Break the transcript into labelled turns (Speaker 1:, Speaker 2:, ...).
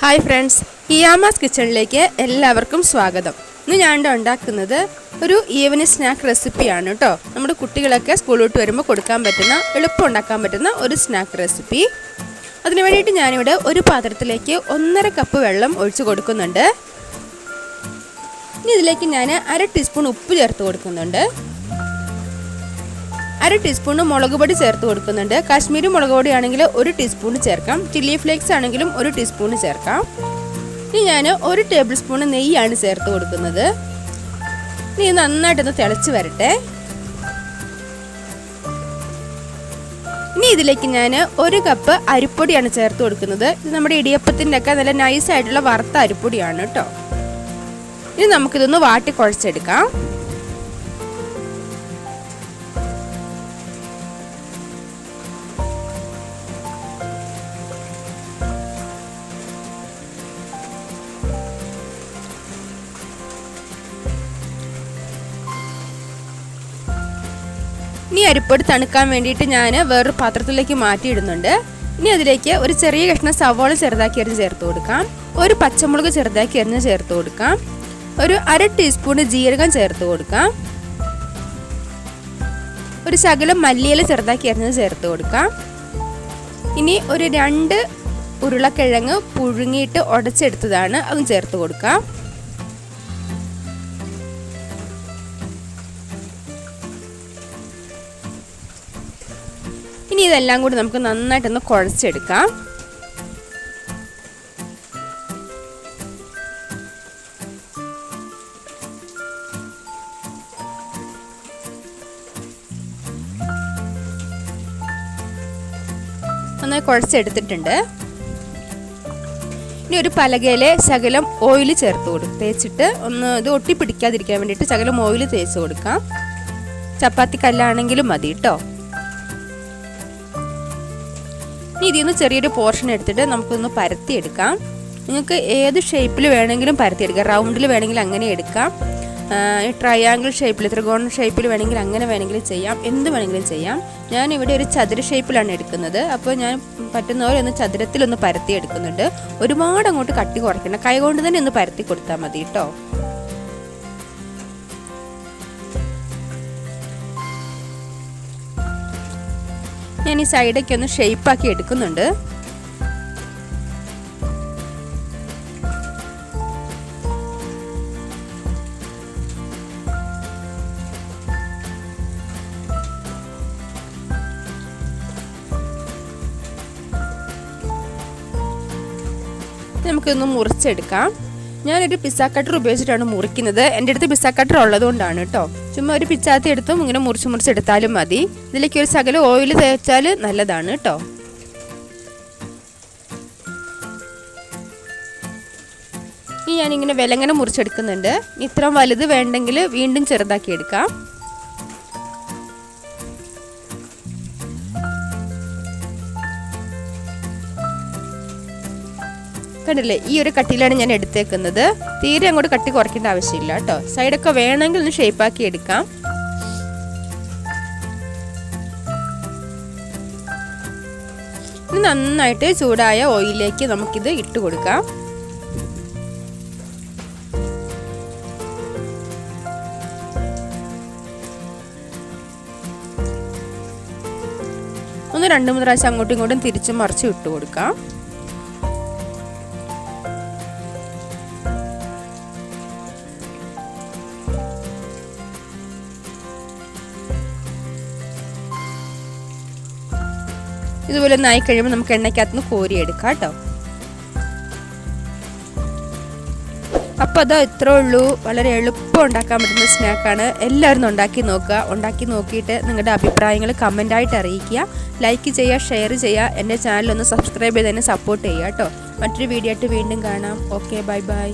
Speaker 1: Hi friends ഇയാമാസ് കിച്ചണിലേക്ക് എല്ലാവർക്കും സ്വാഗതം. ഇന്ന് ഞാൻ ഉണ്ടാക്കുന്നത് ഒരു ഈവനിങ് സ്നാക്ക് റെസിപ്പിയാണ് കേട്ടോ. നമ്മുടെ കുട്ടികളൊക്കെ സ്കൂളിലോട്ട് വരുമ്പോൾ കൊടുക്കാൻ പറ്റുന്ന എളുപ്പം ഉണ്ടാക്കാൻ പറ്റുന്ന ഒരു സ്നാക്ക് റെസിപ്പി. അതിന് വേണ്ടിയിട്ട് ഞാനിവിടെ ഒരു പാത്രത്തിലേക്ക് ഒന്നര കപ്പ് വെള്ളം ഒഴിച്ചു കൊടുക്കുന്നുണ്ട്. ഇനി ഇതിലേക്ക് ഞാൻ അര ടീസ്പൂൺ ഉപ്പ് ചേർത്ത് കൊടുക്കുന്നുണ്ട്. അര ടീസ്പൂൺ മുളക് പൊടി ചേർത്ത് കൊടുക്കുന്നുണ്ട്. കാശ്മീരി മുളക് പൊടി ആണെങ്കിൽ ഒരു ടീസ്പൂൺ ചേർക്കാം. ചില്ലി ഫ്ലേക്സ് ആണെങ്കിലും ഒരു ടീസ്പൂൺ ചേർക്കാം. ഇനി ഞാൻ ഒരു ടേബിൾ സ്പൂൺ നെയ്യാണ് ചേർത്ത് കൊടുക്കുന്നത്. ഇനി നന്നായിട്ടൊന്ന് തിളച്ച് വരട്ടെ. ഇനി ഇതിലേക്ക് ഞാൻ ഒരു കപ്പ് അരിപ്പൊടിയാണ് ചേർത്ത് കൊടുക്കുന്നത്. ഇത് നമ്മുടെ ഇടിയപ്പത്തിന്റെ ഒക്കെ നല്ല നൈസായിട്ടുള്ള വറുത്ത അരിപ്പൊടിയാണ് കേട്ടോ ഇനി നമുക്കിതൊന്ന് വാട്ടി കുഴച്ചെടുക്കാം. ഇനി അരിപ്പൊടി തണുക്കാൻ വേണ്ടിയിട്ട് ഞാൻ വേറൊരു പാത്രത്തിലേക്ക് മാറ്റിയിടുന്നുണ്ട്. ഇനി അതിലേക്ക് ഒരു ചെറിയ കഷ്ണം സവോള ചെറുതാക്കി അരിഞ്ഞ് ചേർത്ത് കൊടുക്കാം. ഒരു പച്ചമുളക് ചെറുതാക്കി അരിഞ്ഞ് ചേർത്ത് കൊടുക്കാം. ഒരു അര ടീസ്പൂൺ ജീരകം ചേർത്ത് കൊടുക്കാം. ഒരു ശകലം മല്ലിയില ചെറുതാക്കി അരിഞ്ഞ് ചേർത്ത് കൊടുക്കാം. ഇനി ഒരു രണ്ട് ഉരുളക്കിഴങ്ങ് പുഴുങ്ങിയിട്ട് ഉടച്ചെടുത്തതാണ്. അതും ചേർത്ത് കൊടുക്കാം. ഇനി ഇതെല്ലാം കൂടി നമുക്ക് നന്നായിട്ടൊന്ന് കുഴച്ചെടുക്കാം. നന്നായി കുഴച്ചെടുത്തിട്ടുണ്ട്. ഇനി ഒരു പലകയിലെ ശകലം ഓയിൽ ചേർത്ത് കൊടുക്കും തേച്ചിട്ട് ഒന്ന് ഇത് ഒട്ടിപ്പിടിക്കാതിരിക്കാൻ വേണ്ടിയിട്ട് ശകലം ഓയിൽ തേച്ച് കൊടുക്കാം. ചപ്പാത്തി കല്ലാണെങ്കിലും മതി കേട്ടോ ഇതിൽ നിന്ന് ചെറിയൊരു പോർഷൻ എടുത്തിട്ട് നമുക്കൊന്ന് പരത്തിയെടുക്കാം. നിങ്ങൾക്ക് ഏത് ഷേപ്പിൽ വേണമെങ്കിലും പരത്തിയെടുക്കാം. റൗണ്ടിൽ വേണമെങ്കിൽ അങ്ങനെ എടുക്കാം. ട്രയാങ്കിൾ ഷേപ്പിൽ ത്രികോണ ഷേപ്പിൽ വേണമെങ്കിൽ അങ്ങനെ വേണമെങ്കിലും ചെയ്യാം. എന്ത് വേണമെങ്കിലും ചെയ്യാം. ഞാൻ ഇവിടെ ഒരു ചതുര ഷേപ്പിലാണ് എടുക്കുന്നത്. അപ്പോൾ ഞാൻ പറ്റുന്ന പോലെ ഒന്ന് ചതുരത്തിലൊന്ന് പരത്തി എടുക്കുന്നുണ്ട് ഒരുപാട് അങ്ങോട്ട് കട്ടി കുറയ്ക്കണം കൈ കൊണ്ട് തന്നെ ഒന്ന് പരത്തി കൊടുത്താൽ മതി കേട്ടോ. ഞാൻ ഈ സൈഡൊക്കെ ഒന്ന് ഷെയ്പ്പാക്കി എടുക്കുന്നുണ്ട്. നമുക്കൊന്ന് മുറിച്ചെടുക്കാം. ഞാനൊരു പിസ്സ കട്ടർ ഉപയോഗിച്ചിട്ടാണ് മുറിക്കുന്നത്. എന്റെ അടുത്ത് പിസ്സ കട്ടർ ഉള്ളതുകൊണ്ടാണ് കേട്ടോ ചുമ്മാ ഒരു പിച്ചാത്തി എടുത്തും ഇങ്ങനെ മുറിച്ച് മുറിച്ചെടുത്താലും മതി. ഇതിലേക്ക് ഒരു ശകലം ഓയിൽ തേച്ചാൽ നല്ലതാണ് കേട്ടോ ഇനി ഞാനിങ്ങനെ വിലങ്ങനെ മുറിച്ചെടുക്കുന്നുണ്ട്. ഇത്ര വലുത് വേണ്ടെങ്കിൽ വീണ്ടും ചെറുതാക്കി എടുക്കാം. കണ്ടില്ലേ? ഈ ഒരു കട്ടിയിലാണ് ഞാൻ എടുത്തേക്കുന്നത്. തീരെ അങ്ങോട്ട് കട്ടി കുറയ്ക്കേണ്ട ആവശ്യമില്ല കേട്ടോ. സൈഡൊക്കെ വേണമെങ്കിൽ ഒന്ന് ഷേപ്പാക്കി എടുക്കാം. നന്നായിട്ട് ചൂടായ ഓയിലിലേക്ക് നമുക്കിത് ഇട്ട് കൊടുക്കാം. ഒന്ന് രണ്ട് മൂന്ന് പ്രാവശ്യം അങ്ങോട്ടും ഇങ്ങോട്ടും തിരിച്ചും മറിച്ചും ഇട്ട് കൊടുക്കാം. ഇതുപോലെ ആയി കഴിയുമ്പോൾ നമുക്ക് എണ്ണയ്ക്കകത്ത് നിന്ന് കോരിയെടുക്കാം കേട്ടോ. അപ്പോൾ അതോ ഇത്രേ ഉള്ളൂ. വളരെ എളുപ്പം ഉണ്ടാക്കാൻ പറ്റുന്ന സ്നാക്കാണ്. എല്ലാവരും ഉണ്ടാക്കി നോക്കുക. ഉണ്ടാക്കി നോക്കിയിട്ട് നിങ്ങളുടെ അഭിപ്രായങ്ങൾ കമന്റായിട്ട് അറിയിക്കുക. ലൈക്ക് ചെയ്യുക ഷെയർ ചെയ്യുക. എന്റെ ചാനലൊന്ന് സബ്സ്ക്രൈബ് ചെയ്ത് സപ്പോർട്ട് ചെയ്യുക കേട്ടോ. മറ്റൊരു വീഡിയോ ആയിട്ട് വീണ്ടും കാണാം. Okay bye bye